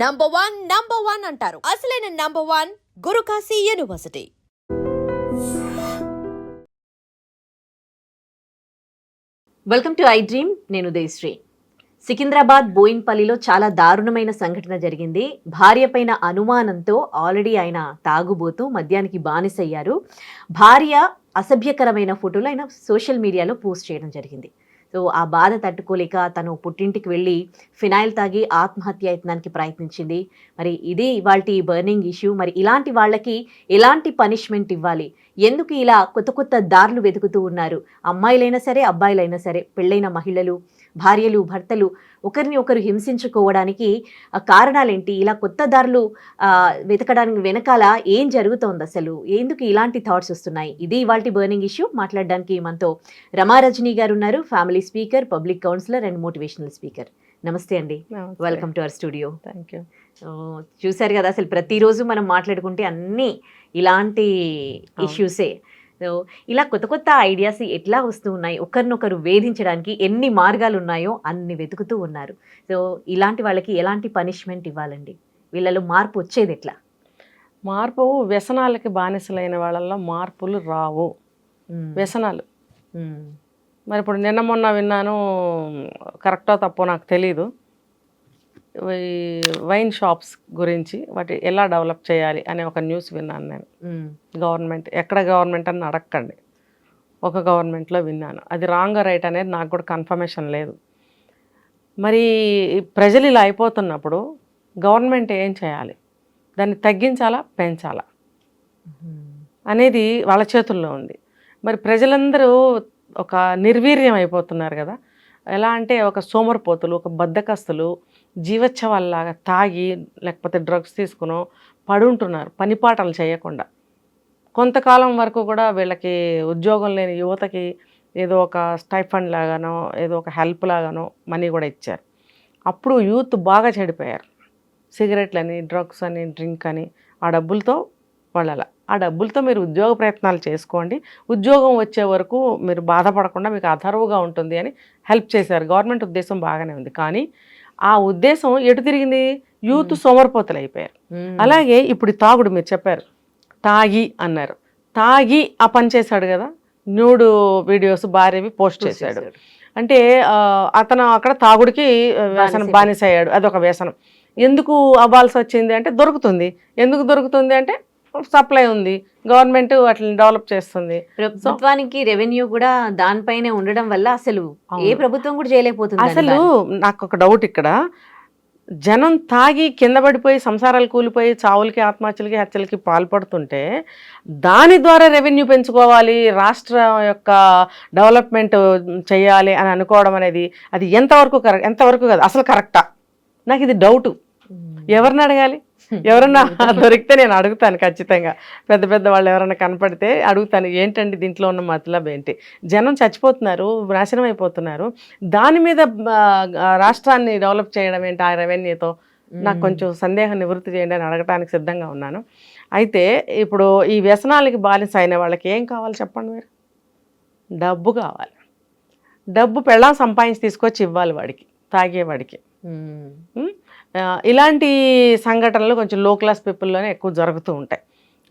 Number one number one అంటారు. అసలైన number one Gurukashi university welcome to I dream నేను దేశ్రీ సికింద్రాబాద్ బోయిన్పల్లిలో చాలా దారుణమైన సంఘటన జరిగింది. భార్య పైన అనుమానంతో ఆల్రెడీ ఆయన తాగుబోతూ మద్యానికి బానిసయ్యారు. భార్య అసభ్యకరమైన ఫోటోలు ఆయన సోషల్ మీడియాలో పోస్ట్ చేయడం జరిగింది. సో ఆ బాధ తట్టుకోలేక తను పుట్టింటికి వెళ్ళి ఫినాయిల్ తాగి ఆత్మహత్య యత్నానికి ప్రయత్నించింది. మరి ఇది ఇవాళ బర్నింగ్ ఇష్యూ మరి ఇలాంటి వాళ్ళకి ఎలాంటి పనిష్మెంట్ ఇవ్వాలి? ఎందుకు ఇలా కొత్త కొత్త దారులు వెతుకుతూ ఉన్నారు? అమ్మాయిలైనా సరే అబ్బాయిలైనా సరే పెళ్ళైన మహిళలు భార్యలు భర్తలు ఒకరిని ఒకరు హింసించుకోవడానికి కారణాలేంటి? ఇలా కొత్త దారులు వెతకడానికి వెనకాల ఏం జరుగుతోంది అసలు? ఎందుకు ఇలాంటి థాట్స్ వస్తున్నాయి? ఇది ఇవాళ బర్నింగ్ ఇష్యూ మాట్లాడడానికి మనతో రమారజని గారు ఉన్నారు family speaker public counsellor and motivational speaker namaste అండి. Welcome to our studio thank you so, చూశారు కదా అసలు ప్రతిరోజు మనం మాట్లాడుకుంటే అన్నీ ఇలాంటి. ఇష్యూసే. సో ఇలా కొత్త కొత్త ఐడియాస్ ఎట్లా వస్తూ ఉన్నాయి ఒకరినొకరు వేధించడానికి ఎన్ని మార్గాలు ఉన్నాయో అన్ని వెతుకుతూ ఉన్నారు. సో ఇలాంటి వాళ్ళకి ఎలాంటి పనిష్మెంట్ ఇవ్వాలండి? వీళ్ళలో మార్పు వచ్చేది ఎట్లా? మార్పు వ్యసనాలకి బానిసలైన వాళ్ళల్లో మార్పులు రావు. వ్యసనాలు. మరి ఇప్పుడు నిన్న మొన్న విన్నాను కరెక్టో తప్పో నాకు తెలీదు. వైన్ షాప్స్ గురించి వాటి ఎలా డెవలప్ చేయాలి అనే ఒక న్యూస్ విన్నాను నేను. గవర్నమెంట్ ఎక్కడ గవర్నమెంట్ అని అడగండి ఒక గవర్నమెంట్లో విన్నాను. అది రాంగ్ రైట్ అనేది నాకు కూడా కన్ఫర్మేషన్ లేదు. మరి ప్రజలు ఇలా అయిపోతున్నప్పుడు గవర్నమెంట్ ఏం చేయాలి? దాన్ని తగ్గించాలా? పెంచాలా. అనేది వాళ్ళ చేతుల్లో ఉంది. మరి ప్రజలందరూ ఒక నిర్వీర్యం అయిపోతున్నారు కదా. ఎలా అంటే ఒక సోమరిపోతులు ఒక బద్దకస్తులు జీవోత్సవాల్లాగా తాగి లేకపోతే డ్రగ్స్ తీసుకునో పడుంటున్నారు పనిపాటలు చేయకుండా. కొంతకాలం వరకు కూడా వీళ్ళకి ఉద్యోగం లేని యువతకి ఏదో ఒక స్టైఫండ్ లాగానో ఏదో ఒక హెల్ప్ లాగానో మనీ కూడా ఇచ్చారు. అప్పుడు యూత్ బాగా చెడిపోయారు. సిగరెట్లని డ్రగ్స్ అని డ్రింక్ అని ఆ డబ్బులతో వాళ్ళ ఆ డబ్బులతో మీరు ఉద్యోగ ప్రయత్నాలు చేసుకోండి. ఉద్యోగం వచ్చే వరకు మీరు బాధపడకుండా మీకు అధర్వుగా ఉంటుంది అని హెల్ప్ చేశారు. గవర్నమెంట్ ఉద్దేశం బాగానే ఉంది. కానీ ఆ ఉద్దేశం ఎటు తిరిగింది? యూత్ సోమరిపోతలు అయిపోయారు. అలాగే ఇప్పుడు తాగుడు మీరు చెప్పారు. తాగి అన్నారు. తాగి ఆ పని చేశాడు కదా? న్యూడ్ వీడియోస్ భార్యవి పోస్ట్ చేశాడు. అంటే అతను అక్కడ తాగుడికి వ్యసనం బానిస బానిస అయ్యాడు అదొక వ్యసనం. ఎందుకు అవ్వాల్సి వచ్చింది అంటే దొరుకుతుంది. ఎందుకు దొరుకుతుంది అంటే సప్లై ఉంది. గవర్నమెంట్ వాటిని డెవలప్ చేస్తుంది. ప్రభుత్వానికి రెవెన్యూ కూడా దానిపైనే ఉండడం వల్ల అసలు ఏ. ప్రభుత్వం కూడా చేయలేకపోతుంది అసలు నాకు ఒక డౌట్ ఇక్కడ. జనం తాగి కింద పడిపోయి సంసారాలు కూలిపోయి చావులకి ఆత్మహత్యలకి హత్యలకి పాల్పడుతుంటే దాని ద్వారా రెవెన్యూ పెంచుకోవాలి రాష్ట్ర యొక్క డెవలప్మెంట్ చేయాలి అని అనుకోవడం అనేది అది ఎంతవరకు కరెక్ట్? ఎంతవరకు కాదు అసలు కరెక్టా? నాకు ఇది డౌట్. ఎవరిని అడగాలి? ఎవరన్నా దొరికితే నేను అడుగుతాను ఖచ్చితంగా. పెద్ద పెద్ద వాళ్ళు ఎవరైనా కనపడితే అడుగుతాను ఏంటండి దీంట్లో ఉన్న మతలబ్ ఏంటి? జనం చచ్చిపోతున్నారు నాశనం అయిపోతున్నారు. దాని మీద రాష్ట్రాన్ని డెవలప్ చేయడం ఏంటి? ఆ రెవెన్యూతో నాకు కొంచెం సందేహం నివృత్తి చేయండి అని అడగటానికి సిద్ధంగా ఉన్నాను. అయితే ఇప్పుడు ఈ వ్యసనాలకి బానిస అయిన వాళ్ళకి ఏం కావాలి చెప్పండి మీరు? డబ్బు కావాలి. డబ్బు పెళ్ళాం సంపాదించి తీసుకొచ్చి ఇవ్వాలి వాడికి తాగేవాడికి. ఇలాంటి సంఘటనలు కొంచెం లో క్లాస్ పీపుల్లోనే ఎక్కువ జరుగుతూ ఉంటాయి.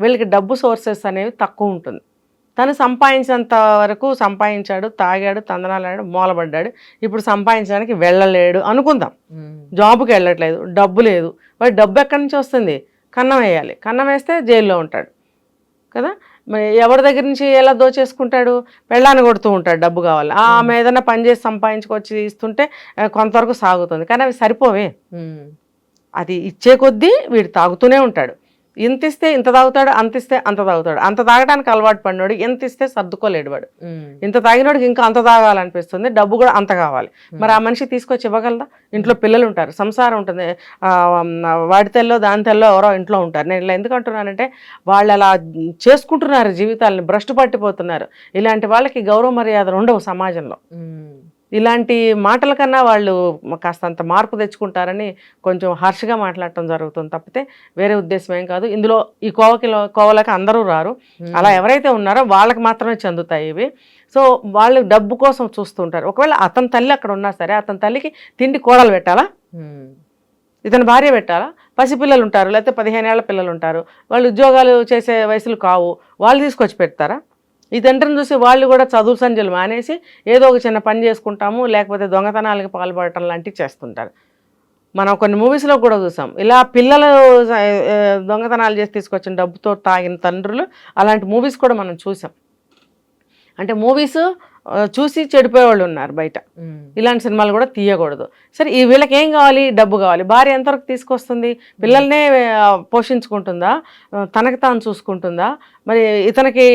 వీళ్ళకి డబ్బు సోర్సెస్ అనేవి తక్కువ ఉంటుంది. తను సంపాదించినంత వరకు సంపాదించాడు తాగాడు తందనాలాడు మూలబడ్డాడు. ఇప్పుడు సంపాదించడానికి వెళ్ళలేడు అనుకుందాం. జాబ్కి వెళ్ళట్లేదు డబ్బు లేదు. వాడి డబ్బు ఎక్కడి నుంచి వస్తుంది? కన్నం వేయాలి. కన్నం వేస్తే జైల్లో ఉంటాడు. కదా? ఎవరి దగ్గర నుంచి ఎలా దోచేసుకుంటాడు? పెళ్ళాన్ని కొడుతూ ఉంటాడు డబ్బు కావాలి ఆమె ఏదైనా పని చేసి సంపాదించుకొచ్చి ఇస్తుంటే కొంతవరకు సాగుతుంది. కానీ అవి సరిపోవే. అది ఇచ్చే కొద్దీ వీడు తాగుతూనే ఉంటాడు. ఇంత ఇస్తే ఇంత తాగుతాడు అంత ఇస్తే అంత తాగుతాడు. అంత తాగడానికి అలవాటు పడినోడు ఎంత ఇస్తే సర్దుకోలేడు వాడు. ఇంత తాగినోడికి ఇంకా అంత తాగాలనిపిస్తుంది డబ్బు కూడా అంత కావాలి. మరి ఆ మనిషి తీసుకొచ్చి ఇవ్వగలదా ఇంట్లో పిల్లలు ఉంటారు సంసారం ఉంటుంది. ఆ, వాడి తెల్లో దాని తెల్లో ఎవరో ఇంట్లో ఉంటారు. నేను ఇలా ఎందుకు అంటున్నానంటే వాళ్ళు అలా చేసుకుంటున్నారు జీవితాలని భ్రష్టు పట్టిపోతున్నారు. ఇలాంటి వాళ్ళకి గౌరవ మర్యాదలు ఉండవు సమాజంలో. ఇలాంటి మాటల కన్నా వాళ్ళు కాస్తంత మార్పు తెచ్చుకుంటారని కొంచెం హర్ష్గా మాట్లాడటం జరుగుతుంది. తప్పితే వేరే ఉద్దేశం ఏం కాదు. ఇందులో ఈ కోవకి కోవలకి అందరూ రారు. అలా ఎవరైతే ఉన్నారో వాళ్ళకి మాత్రమే చెందుతాయి ఇవి. సో వాళ్ళు డబ్బు కోసం చూస్తుంటారు. ఒకవేళ అతని తల్లి అక్కడ ఉన్నా సరే అతని తల్లికి తిండి కోడలు పెట్టాలా. ఇతను భార్య పెట్టాలా? పసిపిల్లలు ఉంటారు లేకపోతే పదిహేను ఏళ్ళ పిల్లలు ఉంటారు. వాళ్ళు ఉద్యోగాలు చేసే వయసులు కావు. వాళ్ళు తీసుకొచ్చి పెడతారా? ఈ తండ్రిని చూసి వాళ్ళు కూడా చదువు సంజలు మానేసి ఏదో ఒక చిన్న పని చేసుకుంటాము లేకపోతే దొంగతనాలకు పాల్పడటం లాంటివి చేస్తుంటారు. మనం కొన్ని మూవీస్లో కూడా చూసాం. ఇలా పిల్లలు దొంగతనాలు చేసి తీసుకొచ్చిన డబ్బుతో తాగిన తండ్రులు అలాంటి మూవీస్ కూడా మనం చూసాం. అంటే మూవీస్ చూసి చెడిపోయే వాళ్ళు ఉన్నారు బయట. ఇలాంటి సినిమాలు కూడా తీయకూడదు. సరే ఈ వీళ్ళకి ఏం కావాలి? డబ్బు కావాలి. భార్య ఎంతవరకు తీసుకొస్తుంది? పిల్లల్నే పోషించుకుంటుందా? తనకి తాను చూసుకుంటుందా? మరి ఇతనికి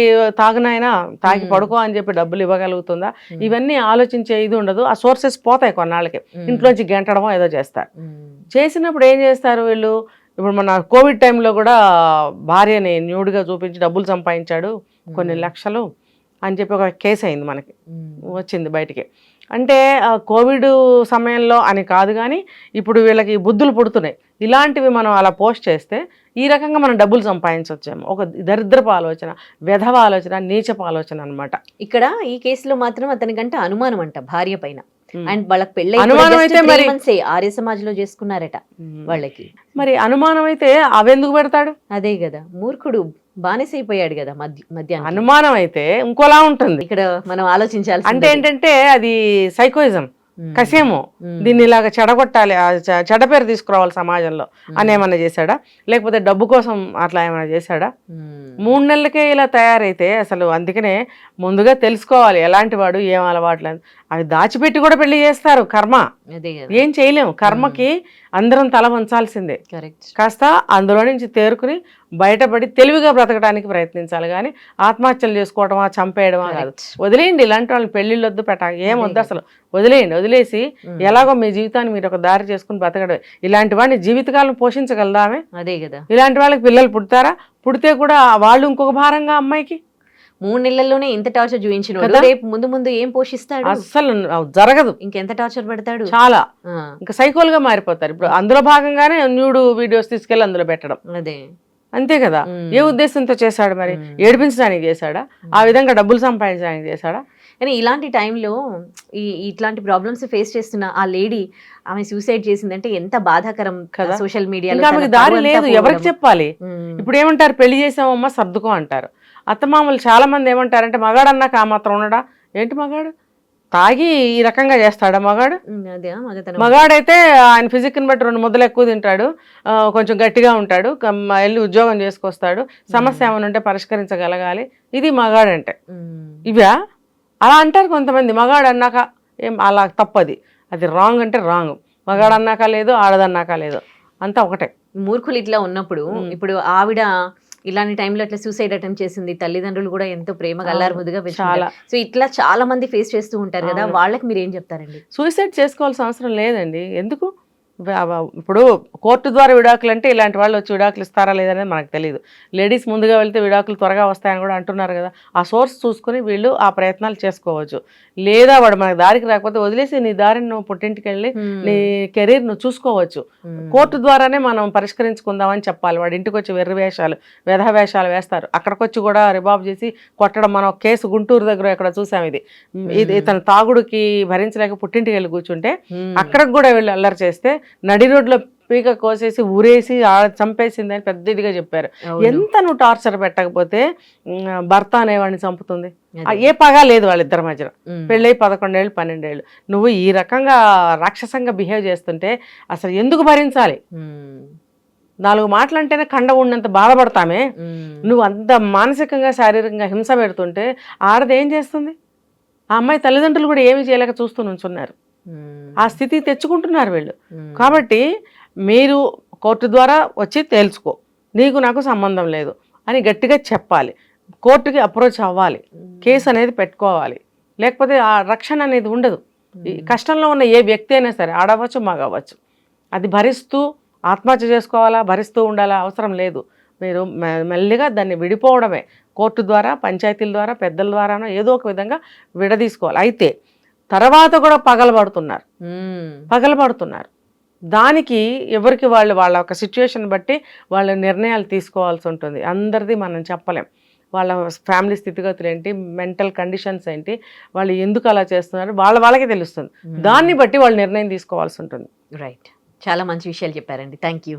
తాగునైనా తాగి. పడుకో అని చెప్పి డబ్బులు ఇవ్వగలుగుతుందా. ఇవన్నీ ఆలోచించే ఇది ఉండదు. ఆ సోర్సెస్ పోతాయి కొన్నాళ్ళకి. ఇంట్లోంచి గెంటడమో ఏదో చేస్తారు. చేసినప్పుడు ఏం చేస్తారు వీళ్ళు? ఇప్పుడు మన కోవిడ్ టైంలో కూడా భార్యని న్యూడ్గా చూపించి డబ్బులు సంపాదించాడు కొన్ని. లక్షలు. అని చెప్పి ఒక కేసు అయింది మనకి. వచ్చింది బయటికి. అంటే కోవిడ్ సమయంలో అని కాదు కానీ ఇప్పుడు వీళ్ళకి బుద్ధులు పుడుతున్నాయి. ఇలాంటివి మనం అలా పోస్ట్ చేస్తే ఈ రకంగా మనం డబ్బులు సంపాదించవచ్చేమో ఒక దరిద్రపు ఆలోచన వెధవ ఆలోచన నీచపు ఆలోచన అనమాట ఇక్కడ ఈ కేసులో మాత్రం అతనికంటే అనుమానం అంట భార్య పైన. అండ్ వాళ్ళకి పెళ్ళి అనుమానం అయితే మరి- ఆర్య సమాజ్లో చేసుకున్నారట వాళ్ళకి. మరి అనుమానం అయితే అవెందుకు పెడతాడు? అదే కదా మూర్ఖుడు బానిసైపోయాడు కదా మధ్య అనుమానం అయితే ఇంకోలా ఉంటుంది. ఇక్కడ మనం ఆలోచించాల్సి అంటే ఏంటంటే అది సైకోయిజం కసేమో. దీన్ని ఇలాగ చెడగొట్టాలి ఆ చె- చెడ్డ పేరు తీసుకురావాలి సమాజంలో. అని ఏమన్నా చేశాడా? లేకపోతే డబ్బు కోసం అట్లా ఏమైనా చేశాడా? మూడు నెలలకే ఇలా తయారైతే అసలు అందుకనే ముందుగా తెలుసుకోవాలి ఎలాంటి వాడు ఏం అలవాట్లు అని. అవి దాచిపెట్టి కూడా పెళ్ళి చేస్తారు కర్మ. ఏం చేయలేము కర్మకి అందరం తల వంచాల్సిందే. కాస్త అందులో నుంచి తేరుకుని బయటపడి తెలివిగా బ్రతకడానికి ప్రయత్నించాలి కానీ ఆత్మహత్యలు చేసుకోవడమా చంపేయడమా కాదు. వదిలేయండి ఇలాంటి వాళ్ళని పెళ్ళిళ్ళు వద్దు పెట్ట ఏం వద్దు అసలు. వదిలేయండి వదిలేసి ఎలాగో మీ జీవితాన్ని మీరు ఒక దారి చేసుకుని బ్రతకడమే ఇలాంటి వాడిని జీవితకాలం పోషించగలదామే? అదే కదా. ఇలాంటి వాళ్ళకి పిల్లలు పుడతారా? పుడితే కూడా వాళ్ళు ఇంకొక భారంగా అమ్మాయికి? మూడు నెలల్లోనే ఇంత టార్చర్ చూపించిన? రేపు ముందు ముందు ఏం పోషిస్తాడు? అస్సలు జరగదు. ఇంకెంత టార్చర్ పెడతాడు? చాలా. ఇంకా సైకోల్గా మారిపోతారు. ఇప్పుడు అందులో భాగంగానే న్యూడ్ వీడియోస్ తీసుకెళ్ళి అందులో పెట్టడం. అదే. అంతే కదా. ఏ ఉద్దేశంతో చేశాడు మరి. ఏడిపించడానికి చేశాడా? ఆ విధంగా డబ్బులు సంపాదించడానికి చేశాడా? కానీ ఇలాంటి టైంలో ఈ ఇట్లాంటి ప్రాబ్లమ్స్ ఫేస్ చేస్తున్న ఆ లేడీ ఆమె సూసైడ్ చేసిందంటే ఎంత బాధాకరం కదా? సోషల్ మీడియాలో దారి లేదు. ఎవరికి చెప్పాలి? ఇప్పుడు ఏమంటారు? పెళ్ళి చేసామమ్మా సర్దుకో అంటారు. అత్తమామలు చాలా మంది ఏమంటారంటే మగాడు అన్నాక ఆ మాత్రం ఉన్నాడా ఏంటి మగాడు? తాగి ఈ రకంగా చేస్తాడా మగాడు? మగాడైతే ఆయన ఫిజిక్ని బట్టి రెండు ముద్దలు ఎక్కువ తింటాడు. కొంచెం గట్టిగా ఉంటాడు. వెళ్ళి ఉద్యోగం చేసుకొస్తాడు. సమస్య ఏమైనా ఉంటే పరిష్కరించగలగాలి. ఇది మగాడంటే. ఇవా అలా అంటారు కొంతమంది. మగాడు అన్నాక ఏం అలా తప్పది. అది రాంగ్ అంటే రాంగ్. మగాడు అన్నాక లేదు ఆడదన్నాక లేదు. అంతా ఒకటే. మూర్ఖులు ఇట్లా ఉన్నప్పుడు. ఇప్పుడు ఆవిడ ఇలాంటి టైంలో అట్లా సూసైడ్ అటెంప్ట్ చేసింది. తల్లిదండ్రులు కూడా ఎంతో ప్రేమగా అల్లారు ముద్దుగా చాలా. సో ఇట్లా చాలా మంది ఫేస్ చేస్తూ ఉంటారు కదా. వాళ్ళకి మీరు ఏం చెప్తారండి? సూసైడ్ చేసుకోవాల్సిన అవసరం లేదండి. ఎందుకు? ఇప్పుడు కోర్టు ద్వారా విడాకులు అంటే ఇలాంటి వాళ్ళు వచ్చి విడాకులు ఇస్తారా లేదనేది మనకు తెలియదు లేడీస్ ముందుగా వెళ్తే విడాకులు త్వరగా వస్తాయని కూడా అంటున్నారు కదా. ఆ సోర్స్ చూసుకుని వీళ్ళు ఆ ప్రయత్నాలు చేసుకోవచ్చు. లేదా వాడు మనకు దారికి రాకపోతే వదిలేసి నీ దారిని నువ్వు పుట్టింటికి వెళ్ళి నీ కెరీర్ నువ్వు చూసుకోవచ్చు కోర్టు ద్వారానే మనం పరిష్కరించుకుందామని చెప్పాలి. వాడి ఇంటికి వచ్చి వెర్రి వేషాలు వ్యధ వేషాలు వేస్తారు. అక్కడికి వచ్చి కూడా రిబాబ్ చేసి కొట్టడం మనం కేసు గుంటూరు దగ్గర ఇక్కడ చూసాం ఇది. ఇది ఇతను తాగుడుకి భరించలేక పుట్టింటికి వెళ్ళి కూర్చుంటే అక్కడికి కూడా వెళ్ళి అల్లరి చేస్తే నడి రోడ్లో పీక కోసేసి ఊరేసి ఆ- చంపేసింది అని పెద్ద ఇదిగా చెప్పారు. ఎంత నువ్వు టార్చర్ పెట్టకపోతే భర్త అనేవాడిని చంపుతుంది? ఏ పగా లేదు వాళ్ళిద్దరి మధ్యన పెళ్ళై పదకొండేళ్ళు పన్నెండేళ్ళు. నువ్వు ఈ రకంగా రాక్షసంగా బిహేవ్ చేస్తుంటే అసలు ఎందుకు భరించాలి? నాలుగు మాటలు అంటేనే కండ ఉన్నంత బాధపడతామే. నువ్వు అంత మానసికంగా శారీరకంగా హింస పెడుతుంటే ఆడది ఏం చేస్తుంది? ఆ అమ్మాయి తల్లిదండ్రులు కూడా ఏమీ చేయలేక చూస్తూ నుంచున్నారు. ఆ స్థితి తెచ్చుకుంటున్నారు వీళ్ళు. కాబట్టి మీరు కోర్టు ద్వారా వచ్చి తేల్చుకో. నీకు నాకు సంబంధం లేదు అని గట్టిగా చెప్పాలి. కోర్టుకి అప్రోచ్ అవ్వాలి. కేసు అనేది పెట్టుకోవాలి. లేకపోతే ఆ రక్షణ అనేది ఉండదు. ఈ కష్టంలో ఉన్న ఏ వ్యక్తి అయినా సరే ఆడవచ్చు మగవచ్చు. అది భరిస్తూ ఆత్మహత్య చేసుకోవాలా భరిస్తూ ఉండాలా అవసరం లేదు. మీరు మె- మెల్లిగా దాన్ని విడిపోవడమే. కోర్టు ద్వారా పంచాయతీల ద్వారా పెద్దల ద్వారానో ఏదో ఒక విధంగా విడదీసుకోవాలి. అయితే తర్వాత కూడా పగలబడుతున్నారు. పగలబడుతున్నారు. దానికి ఎవరికి వాళ్ళు వాళ్ళ ఒక సిచ్యువేషన్ బట్టి వాళ్ళ నిర్ణయాలు తీసుకోవాల్సి ఉంటుంది. అందరిది మనం చెప్పలేం. వాళ్ళ ఫ్యామిలీ స్థితిగతులు ఏంటి మెంటల్ కండిషన్స్ ఏంటి వాళ్ళు ఎందుకు అలా చేస్తున్నారు వాళ్ళ వాళ్ళకే తెలుస్తుంది. దాన్ని బట్టి వాళ్ళు నిర్ణయం తీసుకోవాల్సి ఉంటుంది. రైట్ చాలా మంచి విషయాలు చెప్పారండి. Thank you